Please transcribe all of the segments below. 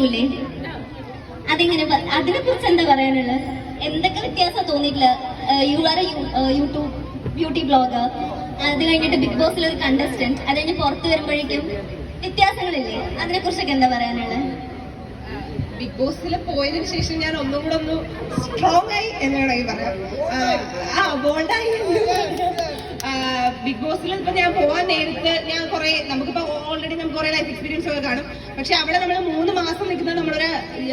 ഇല്ലേ? അതെങ്ങനെ അതിനെ കുറിച്ച് എന്താ പറയാനുള്ളത് എന്തൊക്കെ വ്യത്യാസം തോന്നിയിട്ടില്ല? You are YouTube beauty blogger അത് കഴിഞ്ഞിട്ട് ബിഗ് ബോസിലെ ഒരു കണ്ടസ്റ്റന്റ് അത് കഴിഞ്ഞ് പുറത്ത് വരുമ്പോഴേക്കും വ്യത്യാസങ്ങളില്ലേ? അതിനെ കുറിച്ചൊക്കെ എന്താ പറയാനുള്ളത് ബിഗ് ബോസിൽ പോയതിനു ശേഷം ഞാൻ ഒന്നും കൂടെ ഒന്ന് സ്ട്രോങ് ആയി എന്ന് വേണമെങ്കിൽ പറയാം ബിഗ് ബോസിൽ ഇപ്പൊ ഞാൻ പോവാൻ നേരത്ത് ഞാൻ കുറെ നമുക്കിപ്പോ ഓൾറെഡി നമുക്ക് കുറെ ലൈഫ് എക്സ്പീരിയൻസ് ഒക്കെ കാണും. പക്ഷെ അവിടെ നമ്മൾ മൂന്ന് മാസം നിൽക്കുന്നത് നമ്മളൊരു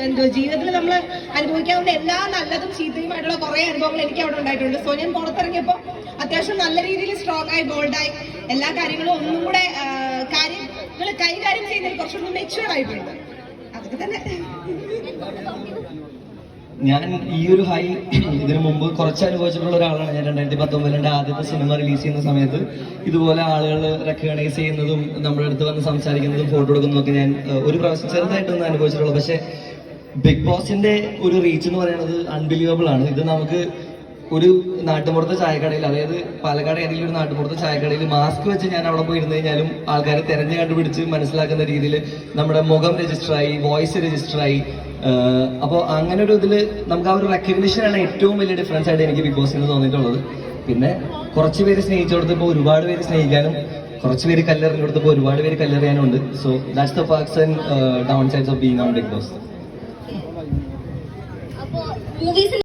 എന്തോ ജീവിതത്തിൽ നമ്മൾ അനുഭവിക്കാവുന്ന എല്ലാ നല്ലതും ചീത്തയുമായിട്ടുള്ള കുറെ അനുഭവങ്ങൾ എനിക്ക് അവിടെ ഉണ്ടായിട്ടുണ്ട്. സോ ഞാൻ പുറത്തിറങ്ങിയപ്പോൾ അത്യാവശ്യം നല്ല രീതിയിൽ സ്ട്രോങ് ആയി ബോൾഡായി എല്ലാ കാര്യങ്ങളും ഒന്നും കൂടെ കാര്യങ്ങൾ കൈകാര്യം ചെയ്യുന്നതിൽ കുറച്ചുകൂടി മെച്ചുവർ ആയിട്ടുണ്ട്. അതൊക്കെ തന്നെ. ഞാൻ ഈ ഒരു ഹൈ ഇതിനു മുമ്പ് കുറച്ച് അനുഭവിച്ചിട്ടുള്ള ഒരാളാണ് ഞാൻ രണ്ടായിരത്തി പത്തൊമ്പതിൽ എന്റെ ആദ്യത്തെ സിനിമ റിലീസ് ചെയ്യുന്ന സമയത്ത് ഇതുപോലെ ആളുകൾ റെക്കഗ്നൈസ് ചെയ്യുന്നതും നമ്മുടെ അടുത്ത് വന്ന് സംസാരിക്കുന്നതും ഫോട്ടോ എടുക്കുന്നതും ഞാൻ ഒരു പ്രാവശ്യം ചെറുതായിട്ടൊന്നും അനുഭവിച്ചിട്ടുള്ളൂ. പക്ഷെ ബിഗ് ബോസിന്റെ ഒരു റീച്ച് എന്ന് പറയുന്നത് അൺബിലീവബിൾ ആണ്. ഇത് നമുക്ക് ഒരു നാട്ടുമ്പുറത്തെ ചായക്കടയിൽ അതായത് പാലക്കാട് ഏതെങ്കിലും ഒരു നാട്ടുമ്പുറത്തെ ചായക്കടയിൽ മാസ്ക് വെച്ച് ഞാൻ അവിടെ പോയി ഇരുന്ന് കഴിഞ്ഞാലും ആൾക്കാരെ തിരഞ്ഞു കണ്ടുപിടിച്ച് മനസ്സിലാക്കുന്ന രീതിയിൽ നമ്മുടെ മുഖം രജിസ്റ്ററായി വോയിസ് രജിസ്റ്ററായി അപ്പോൾ അങ്ങനെ ഒരു ഇതിൽ നമുക്ക് ആ ഒരു റെക്കഗ്നിഷനാണ് ഏറ്റവും വലിയ ഡിഫറൻസ് ആയിട്ട് എനിക്ക് ബിഗ് ബോസിന് തോന്നിയിട്ടുള്ളത്. പിന്നെ കുറച്ച് പേര് സ്നേഹിച്ചു കൊടുത്തപ്പോൾ ഒരുപാട് പേര് സ്നേഹിക്കാനും കുറച്ച് പേര് കല്ലെറിഞ്ഞു കൊടുത്തപ്പോൾ ഒരുപാട് പേര് കല്ലെറിയാനും ഉണ്ട് so that's the perks and downsides of being on Bigg Boss